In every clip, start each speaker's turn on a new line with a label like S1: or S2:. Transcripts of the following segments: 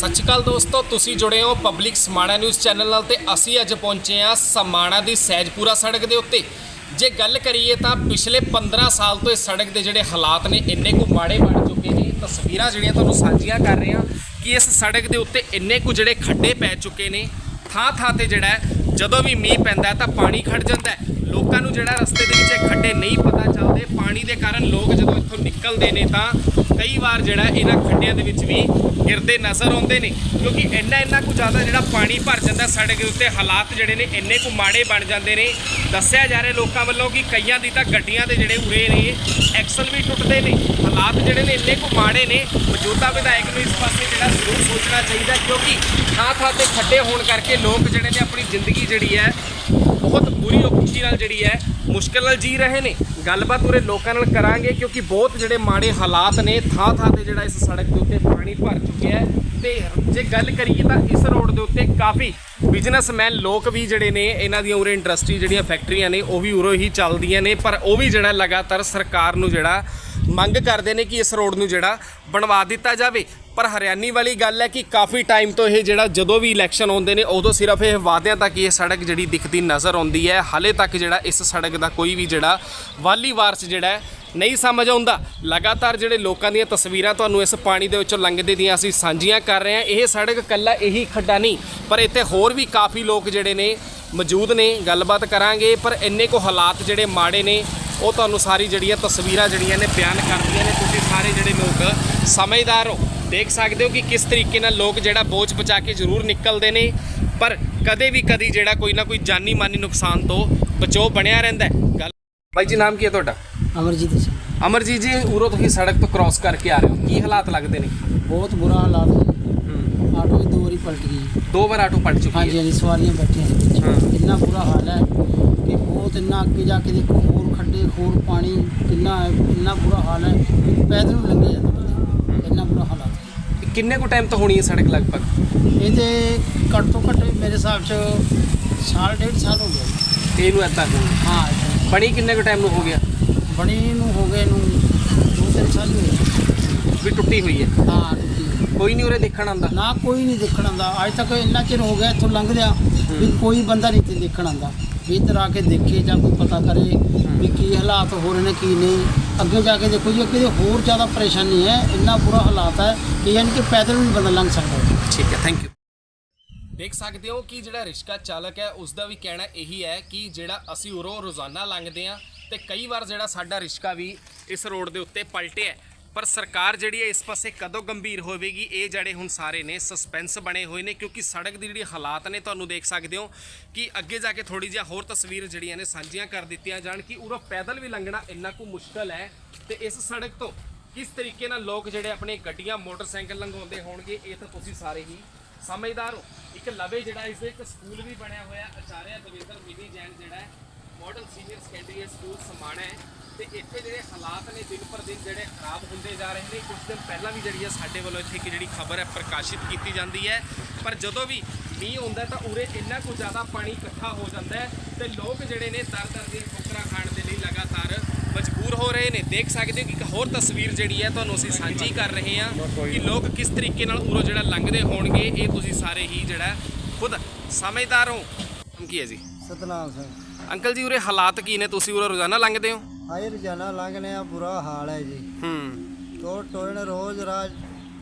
S1: ਸਤਿ ਸ਼੍ਰੀ ਅਕਾਲ ਦੋਸਤੋ, ਤੁਸੀਂ ਜੁੜੇ ਹੋ ਪਬਲਿਕ ਸਮਾਣਾ ਨਿਊਜ਼ ਚੈਨਲ ਨਾਲ ਤੇ ਅਸੀਂ ਅੱਜ ਪਹੁੰਚੇ ਹਾਂ ਸਮਾਣਾ ਦੀ ਸਹਿਜਪੁਰਾ ਸੜਕ ਦੇ ਉੱਤੇ। ਜੇ ਗੱਲ ਕਰੀਏ ਤਾਂ ਪਿਛਲੇ 15 ਸਾਲ ਤੋਂ ਇਸ ਸੜਕ ਦੇ ਜਿਹੜੇ ਹਾਲਾਤ ਨੇ, ਇੰਨੇ ਕੁ ਮਾੜੇ ਬਣ ਚੁੱਕੇ ਨੇ। ਤਸਵੀਰਾਂ ਜਿਹੜੀਆਂ ਤੁਹਾਨੂੰ ਸਾਂਝੀਆਂ ਕਰ ਰਹੇ ਹਾਂ ਕਿ ਇਸ ਸੜਕ ਦੇ ਉੱਤੇ ਇੰਨੇ ਕੁ ਜਿਹੜੇ ਖੱਡੇ ਪੈ ਚੁੱਕੇ ਨੇ। ਥਾਂ ਥਾਂ ਤੇ ਜਿਹੜਾ ਜਦੋਂ ਵੀ ਮੀਂਹ ਪੈਂਦਾ ਤਾਂ ਪਾਣੀ ਖੜ ਜਾਂਦਾ ਲੋਕਾਂ ਨੂੰ ਜਿਹੜਾ ਰਸਤੇ ਦੇ ਵਿੱਚ ਇਹ ਖੱਡੇ ਨਹੀਂ ਪਤਾ ਚੱਲਦੇ। ਪਾਣੀ ਦੇ ਕਾਰਨ ਲੋਕ ਜਦੋਂ ਇੱਥੋਂ ਨਿਕਲਦੇ ਨੇ ਤਾਂ ਕਈ ਵਾਰ ਜਿਹੜਾ ਇਹਨਾਂ ਖੱਡਿਆਂ ਦੇ ਵਿੱਚ ਵੀ ਗਿਰਦੇ ਨਜ਼ਰ ਆਉਂਦੇ ਨੇ, ਕਿਉਂਕਿ ਇੰਨਾ ਇੰਨਾ ਕੁ ਜ਼ਿਆਦਾ ਜਿਹੜਾ ਪਾਣੀ ਭਰ ਜਾਂਦਾ ਸੜਕ ਦੇ ਉੱਤੇ, ਹਾਲਾਤ ਜਿਹੜੇ ਨੇ ਇੰਨੇ ਕੁ ਮਾੜੇ ਬਣ ਜਾਂਦੇ ਨੇ। ਦੱਸਿਆ ਜਾ ਰਿਹਾ ਲੋਕਾਂ ਵੱਲੋਂ ਕਿ ਕਈਆਂ ਦੀ ਤਾਂ ਗੱਡੀਆਂ ਦੇ ਜਿਹੜੇ ਉਰੇ ਨੇ ਐਕਸਲ ਵੀ ਟੁੱਟਦੇ ਨੇ। ਹਾਲਾਤ ਜਿਹੜੇ ਨੇ ਇੰਨੇ ਕੁ ਮਾੜੇ ਨੇ, ਮੌਜੂਦਾ ਵਿਧਾਇਕ ਨੂੰ ਇਸ ਪਾਸੇ ਜਿਹੜਾ ਜ਼ਰੂਰ ਸੋਚਣਾ ਚਾਹੀਦਾ, ਕਿਉਂਕਿ ਥਾਂ ਥਾਂ ਤੇ ਖੱਡੇ ਹੋਣ ਕਰਕੇ ਲੋਕ ਜਿਹੜੇ ਨੇ ਆਪਣੀ ਜ਼ਿੰਦਗੀ ਜਿਹੜੀ ਹੈ, ਬਹੁਤ ਬੁਰੀ ਔਖੀ ਨਾਲ ਜਿਹੜੀ ਹੈ ਮੁਸ਼ਕਲ ਨਾਲ ਜੀ ਰਹੇ ਨੇ। ਗੱਲਬਾਤ ਉਰੇ ਲੋਕਾਂ ਨਾਲ ਕਰਾਂਗੇ ਕਿਉਂਕਿ ਬਹੁਤ ਜਿਹੜੇ ਮਾੜੇ ਹਾਲਾਤ ਨੇ ਥਾਂ ਥਾਂ ਤੇ ਜਿਹੜਾ ਇਸ ਸੜਕ ਦੇ ਉੱਤੇ ਪਾਣੀ ਭਰ ਚੁੱਕਿਆ ਹੈ। ਤੇ ਜੇ ਗੱਲ ਕਰੀਏ ਤਾਂ ਇਸ ਰੋਡ ਦੇ ਉੱਤੇ ਕਾਫੀ ਬਿਜ਼ਨਸਮੈਨ ਲੋਕ ਵੀ ਜਿਹੜੇ ਨੇ, ਇਹਨਾਂ ਦੀਆਂ ਉਰੇ ਇੰਡਸਟਰੀ ਜਿਹੜੀਆਂ ਫੈਕਟਰੀਆਂ ਨੇ, ਉਹ ਵੀ ਉਰੋਂ ਹੀ ਚੱਲਦੀਆਂ ਨੇ, ਪਰ ਉਹ ਵੀ ਜਿਹੜਾ ਲਗਾਤਾਰ ਸਰਕਾਰ ਨੂੰ ਜਿਹੜਾ ਮੰਗ ਕਰਦੇ ਨੇ ਕਿ ਇਸ ਰੋਡ ਨੂੰ ਜਿਹੜਾ ਬਣਵਾ ਦਿੱਤਾ ਜਾਵੇ। ਪਰ ਹਰਿਆਣੀ ਵਾਲੀ ਗੱਲ ਹੈ ਕਿ ਕਾਫੀ ਟਾਈਮ ਤੋਂ ਇਹ ਜਿਹੜਾ ਜਦੋਂ ਵੀ ਇਲੈਕਸ਼ਨ ਹੁੰਦੇ ਨੇ, ਉਦੋਂ ਸਿਰਫ ਇਹ ਵਾਅਦਿਆਂ ਤੱਕ ਹੀ ਇਹ ਸੜਕ ਜਿਹੜੀ ਦਿਖਦੀ ਨਜ਼ਰ ਆਉਂਦੀ ਹੈ। ਹਾਲੇ ਤੱਕ ਜਿਹੜਾ ਇਸ ਸੜਕ ਦਾ ਕੋਈ ਵੀ ਜਿਹੜਾ ਵਾਲੀ ਵਾਰਸ ਜਿਹੜਾ ਨਹੀਂ ਸਮਝ ਆਉਂਦਾ। ਲਗਾਤਾਰ ਜਿਹੜੇ ਲੋਕਾਂ ਦੀਆਂ ਤਸਵੀਰਾਂ ਤੁਹਾਨੂੰ ਇਸ ਪਾਣੀ ਦੇ ਵਿੱਚੋਂ ਲੰਘਦੇ ਦੀਆਂ ਅਸੀਂ ਸਾਂਝੀਆਂ ਕਰ ਰਹੇ ਹਾਂ। ਇਹ ਸੜਕ ਕੱਲਾ ਇਹੀ ਖੱਡਾ ਨਹੀਂ, ਪਰ ਇੱਥੇ ਹੋਰ ਵੀ ਕਾਫੀ ਲੋਕ ਜਿਹੜੇ ਨੇ ਮੌਜੂਦ ਨੇ, ਗੱਲਬਾਤ ਕਰਾਂਗੇ। ਪਰ ਇੰਨੇ ਕੋ ਹਾਲਾਤ ਜਿਹੜੇ ਮਾੜੇ ਨੇ ਉਹ ਤੁਹਾਨੂੰ ਸਾਰੀ ਜਿਹੜੀਆਂ ਤਸਵੀਰਾਂ ਜਿਹੜੀਆਂ ਨੇ ਬਿਆਨ ਕਰਦੀਆਂ ਨੇ ਤੁਸੀਂ ਸਾਰੇ ਜਿਹੜੇ ਲੋਕ ਸਮਝਦਾਰ ਹੋ ਦੇਖ ਸਕਦੇ ਹੋ ਕਿ ਕਿਸ ਤਰੀਕੇ ਨਾਲ ਲੋਕ ਜਿਹੜਾ ਬੋਝ ਬਚਾ ਕੇ ਜ਼ਰੂਰ ਨਿਕਲਦੇ ਨੇ ਪਰ ਕਦੇ ਵੀ ਕਦੀ ਜਿਹੜਾ ਕੋਈ ਨਾ ਕੋਈ ਜਾਨੀ ਮਾਨੀ ਨੁਕਸਾਨ ਤੋਂ ਬਚੋ ਬਣਿਆ ਰਹਿੰਦਾ ਹੈ। ਗੱਲ ਬਾਈ ਜੀ ਨਾਮ ਕੀ ਹੈ ਤੁਹਾਡਾ?
S2: ਅਮਰਜੀਤ ਸਿੰਘ।
S1: ਅਮਰਜੀਤ ਜੀ ਉਰੋਂ ਤੁਸੀਂ ਸੜਕ ਤੋਂ ਕ੍ਰਾਸ ਕਰਕੇ ਆ ਰਹੇ ਹੋ। ਕੀ ਹਾਲਾਤ ਲੱਗਦੇ ਨੇ?
S2: ਬਹੁਤ ਬੁਰਾ ਹਾਲਾਤ ਹੈ। ਆਟੋ ਵੀ ਦੋ ਵਾਰੀ ਪਲਟ ਗਈ।
S1: ਦੋ ਵਾਰ ਆਟੋ ਪਲਟ ਚੁੱਕੀ
S2: ਹਾਂਜੀ
S1: ਹੈ।
S2: ਹਾਂਜੀ ਸਵਾਰੀਆਂ ਬੈਠੀਆਂ
S1: ਹਾਂ।
S2: ਇੰਨਾ ਬੁਰਾ ਹਾਲ ਹੈ ਕਿ ਬਹੁਤ ਇੰਨਾ ਅੱਗੇ ਜਾ ਕੇ ਦੇਖੋ ਹੋਰ ਖੱਡੇ ਹੋਰ ਪਾਣੀ ਕਿੰਨਾ ਹੈ ਇੰਨਾ ਬੁਰਾ ਹਾਲ ਹੈ ਕਿ ਪੈਦਲ ਨੂੰ ਲੰਘੇ ਜਾਂਦੇ ਬੰਦੇ। ਇੰਨਾ ਬੁਰਾ ਹਾਲਾਤ ਹੈ
S1: ਇਹ ਕਿੰਨੇ ਕੁ ਟਾਈਮ ਤੋਂ ਹੋਣੀ ਹੈ ਸੜਕ ਲਗਭਗ?
S2: ਇਹਦੇ ਘੱਟ ਤੋਂ ਘੱਟ ਮੇਰੇ ਹਿਸਾਬ 'ਚ ਸਾਲ ਡੇਢ ਸਾਲ ਹੋ ਗਿਆ। ਜੀ।
S1: ਤੇ ਇਹਨੂੰ ਏਦਾਂ
S2: ਹਾਂ ਏਦਾਂ।
S1: ਬਣੀ ਕਿੰਨੇ ਕੁ ਟਾਈਮ ਨੂੰ ਹੋ ਗਿਆ?
S2: ਬਣੀ ਨੂੰ ਹੋ ਗਏ ਨੂੰ ਦੋ ਤਿੰਨ ਸਾਲ ਹੀ ਹੋਏ
S1: ਵੀ ਟੁੱਟੀ ਹੋਈ ਹੈ।
S2: ਹਾਂ।
S1: ਕੋਈ ਨਹੀਂ ਉਰੇ ਦੇਖਣ ਆਉਂਦਾ।
S2: ਨਾ ਕੋਈ ਨਹੀਂ ਦੇਖਣ ਆਉਂਦਾ। ਅੱਜ ਤੱਕ ਇੰਨਾ ਚਿਰ ਹੋ ਗਿਆ ਇੱਥੋਂ ਲੰਘਦਿਆਂ ਵੀ ਕੋਈ ਬੰਦਾ ਨਹੀਂ ਤੇ ਦੇਖਣ ਆਉਂਦਾ। ਵੀ ਇੱਧਰ ਆ ਕੇ ਦੇਖੇ ਜਾਂ ਕੋਈ ਪਤਾ ਕਰੇ। ਵੀ ਕੀ ਹਾਲਾਤ ਹੋ ਰਹੇ ਨੇ, ਕੀ ਨਹੀਂ। ਅੱਗੇ ਜਾ ਕੇ ਦੇਖੋ ਜੀ, ਅੱਗੇ ਹੋਰ ਜ਼ਿਆਦਾ ਪਰੇਸ਼ਾਨੀ ਹੈ, ਇੰਨਾ ਬੁਰਾ ਹਾਲਾਤ ਹੈ ਕਿ ਯਾਨੀ ਕਿ ਪੈਦਲ ਵੀ ਨਹੀਂ ਬੰਦਾ ਲੰਘ ਸਕਦਾ।
S1: ਠੀਕ ਹੈ ਥੈਂਕ ਯੂ ਦੇਖ ਸਕਦੇ ਹੋ ਕਿ ਜਿਹੜਾ ਰਿਸ਼ਕਾ ਚਾਲਕ ਹੈ ਉਸ ਦਾ ਵੀ ਕਹਿਣਾ ਇਹੀ ਹੈ ਕਿ ਜਿਹੜਾ ਅਸੀਂ ਉਰੋਂ ਰੋਜ਼ਾਨਾ ਲੰਘਦੇ ਆ ਤੇ ਕਈ ਵਾਰ ਜਿਹੜਾ ਸਾਡਾ ਰਿਸ਼ਕਾ ਵੀ ਇਸ ਰੋਡ ਦੇ ਉੱਤੇ ਪਲਟਿਆ ਪਰ ਸਰਕਾਰ ਜਿਹੜੀ ਹੈ, ਇਸ ਪਾਸੇ ਕਦੋਂ ਗੰਭੀਰ ਹੋਵੇਗੀ, ਇਹ ਜਿਹੜੇ ਹੁਣ ਸਾਰੇ ਨੇ ਸਸਪੈਂਸ ਬਣੇ ਹੋਏ ਨੇ, ਕਿਉਂਕਿ ਸੜਕ ਦੀ ਜਿਹੜੀ ਹਾਲਾਤ ਨੇ, ਤੁਹਾਨੂੰ ਦੇਖ ਸਕਦੇ ਹੋ ਕਿ ਅੱਗੇ ਜਾ ਕੇ ਥੋੜੀ ਜਿਹਾ ਹੋਰ ਤਸਵੀਰ ਜਿਹੜੀਆਂ ਨੇ, ਸਾਂਝੀਆਂ ਕਰ ਦਿੱਤੀਆਂ ਜਾਣ ਕਿ ਉਰੋਂ ਪੈਦਲ ਵੀ ਲੰਘਣਾ ਇੰਨਾ ਕੁ ਮੁਸ਼ਕਲ ਹੈ। ਤੇ ਇਸ ਸੜਕ ਤੋਂ ਕਿਸ ਤਰੀਕੇ ਨਾਲ ਲੋਕ ਜਿਹੜੇ ਆਪਣੇ ਗੱਡੀਆਂ, ਮੋਟਰਸਾਈਕਲ ਲੰਘਾਉਂਦੇ ਹੋਣਗੇ, ਇਹ ਤਾਂ ਤੁਸੀਂ ਸਾਰੇ ਹੀ ਸਮਝਦਾਰ ਹੋ। ਇੱਕ ਲਵੇ ਜਿਹੜਾ ਇਸ ਦੇ, ਇੱਕ ਸਕੂਲ ਵੀ ਬਣਿਆ ਹੋਇਆ ਆਚਾਰਿਆ ਦਵਿੰਦਰ ਮਿਨੀ ਜੈਨ ਜਿਹੜਾ ਹੈ model senior secondary school Samana ਹੈ। ਤੇ ਇੱਥੇ ਜਿਹੜੇ ਹਾਲਾਤ ਨੇ ਦਿਨ ਪਰ ਦਿਨ ਜਿਹੜੇ ਖਰਾਬ ਹੁੰਦੇ ਜਾ ਰਹੇ ਨੇ ਕੁਝ ਦਿਨ ਪਹਿਲਾਂ ਵੀ ਜਿਹੜੀ ਹੈ ਸਾਡੇ ਵੱਲੋਂ ਇੱਥੇ ਇੱਕ ਜਿਹੜੀ ਖਬਰ ਹੈ ਪ੍ਰਕਾਸ਼ਿਤ ਕੀਤੀ ਜਾਂਦੀ ਹੈ। ਪਰ ਜਦੋਂ ਵੀ ਮੀਂਹ ਹੁੰਦਾ ਤਾਂ ਉਰੇ ਇੰਨਾ ਕੁ ਜ਼ਿਆਦਾ ਪਾਣੀ ਇਕੱਠਾ ਹੋ ਜਾਂਦਾ ਹੈ ਤੇ ਲੋਕ ਜਿਹੜੇ ਨੇ ਦਰ ਦਰ ਦੀਆਂ ਠੋਕਰਾਂ ਖਾਣ ਦੇ ਲਈ ਲਗਾਤਾਰ ਮਜਬੂਰ ਹੋ ਰਹੇ ਨੇ। ਦੇਖ ਸਕਦੇ ਹੋ ਕਿ ਇੱਕ ਹੋਰ ਤਸਵੀਰ ਜਿਹੜੀ ਹੈ ਤੁਹਾਨੂੰ ਅਸੀਂ ਸਾਂਝੀ ਕਰ ਰਹੇ ਹਾਂ ਕਿ ਲੋਕ ਕਿਸ ਤਰੀਕੇ ਨਾਲ ਉਰੋਂ ਜਿਹੜਾ ਲੰਘਦੇ ਹੋਣਗੇ ਇਹ ਤੁਸੀਂ ਸਾਰੇ ਹੀ ਜਿਹੜਾ ਖੁਦ ਸਮਝਦਾਰ ਹੋ। ਕੀ ਹੈ ਜੀ?
S2: ਸਤਨਾਮ ਸਿੰਘ।
S1: ਅੰਕਲ ਜੀ ਉਰੇ ਹਾਲਾਤ ਕੀ ਨੇ? ਤੁਸੀਂ ਉਰੇ ਰੋਜ਼ਾਨਾ ਲੰਘਦੇ ਹੋ?
S2: ਹਾਏ ਰੋਜ਼ਾਨਾ ਲੰਘਨੇ ਆ ਬੁਰਾ ਹਾਲ ਹੈ ਜੀ।
S1: ਹੂੰ।
S2: ਟੋ ਟੋਇਨ ਰੋਜ਼ ਰਾਜ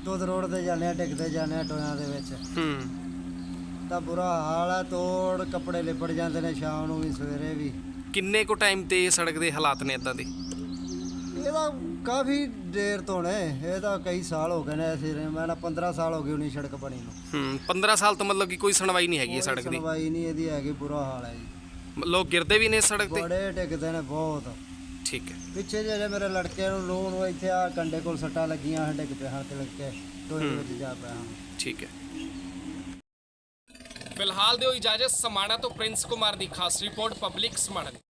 S2: ਦੁੱਧ ਰੋਡ ਤੇ ਜਾਂਦੇ ਆ ਡਿੱਗਦੇ ਜਾਂਦੇ ਆ ਟੋਇਆਂ ਦੇ ਵਿੱਚ।
S1: ਹੂੰ।
S2: ਤਾਂ ਬੁਰਾ ਹਾਲ ਹੈ ਤੋੜ ਕੱਪੜੇ ਲਿਬੜ ਜਾਂਦੇ ਨੇ ਸ਼ਾਮ ਨੂੰ ਵੀ ਸਵੇਰੇ ਵੀ।
S1: ਕਿੰਨੇ ਕੁ ਟਾਈਮ ਤੇ ਇਹ ਸੜਕ ਦੇ ਹਾਲਾਤ ਨੇ ਇਦਾਂ ਦੇ?
S2: ਇਹਦਾ ਕਾਫੀ ਦੇਰ ਤੋਂ ਨੇ ਇਹ ਤਾਂ ਕਈ ਸਾਲ ਹੋ ਗਏ ਨੇ ਸਿਰੇ ਮੈਂ ਨਾ 15 ਸਾਲ ਹੋ ਗਏ ਉਨੀ ਸੜਕ ਬਣੀ ਨੂੰ।
S1: ਹੂੰ 15 ਸਾਲ ਤੋਂ ਮਤਲਬ ਕਿ ਕੋਈ ਸੁਣਵਾਈ ਨਹੀਂ ਹੈਗੀ ਇਹ ਸੜਕ ਦੀ?
S2: ਸੁਣਵਾਈ ਨਹੀਂ ਇਹਦੀ ਹੈਗੀ ਬੁਰਾ ਹਾਲ ਹੈ ਜੀ।
S1: ਲੋਕ ਗਿਰਦੇ ਵੀ ਨੇ ਇਸ ਸੜਕ ਤੇ?
S2: ਬੜੇ ਡਿੱਗਦੇ ਨੇ ਬਹੁਤ।
S1: ਠੀਕ ਹੈ।
S2: ਪਿੱਛੇ ਜਿਹੜੇ ਮੇਰੇ ਲੜਕੇ ਨੂੰ ਲੋਨ ਨੂੰ ਇੱਥੇ ਆ ਕੰਡੇ ਕੋਲ ਸੱਟਾਂ ਲੱਗੀਆਂ ਡਿੱਗ ਪਿਆ ਹੱਥ ਲੱਗ ਕੇ ਟੋਏ ਵਿੱਚ ਜਾ ਪਿਆ। ਹਾਂ
S1: ਠੀਕ ਹੈ। ਫਿਲਹਾਲ ਦਿਓ ਇਜਾਜ਼ਤ ਸਮਾਣਾ ਤੋਂ ਪ੍ਰਿੰਸ ਕੁਮਾਰ ਦੀ ਖਾਸ ਰਿਪੋਰਟ ਪਬਲਿਕ ਸਮਾਣਾ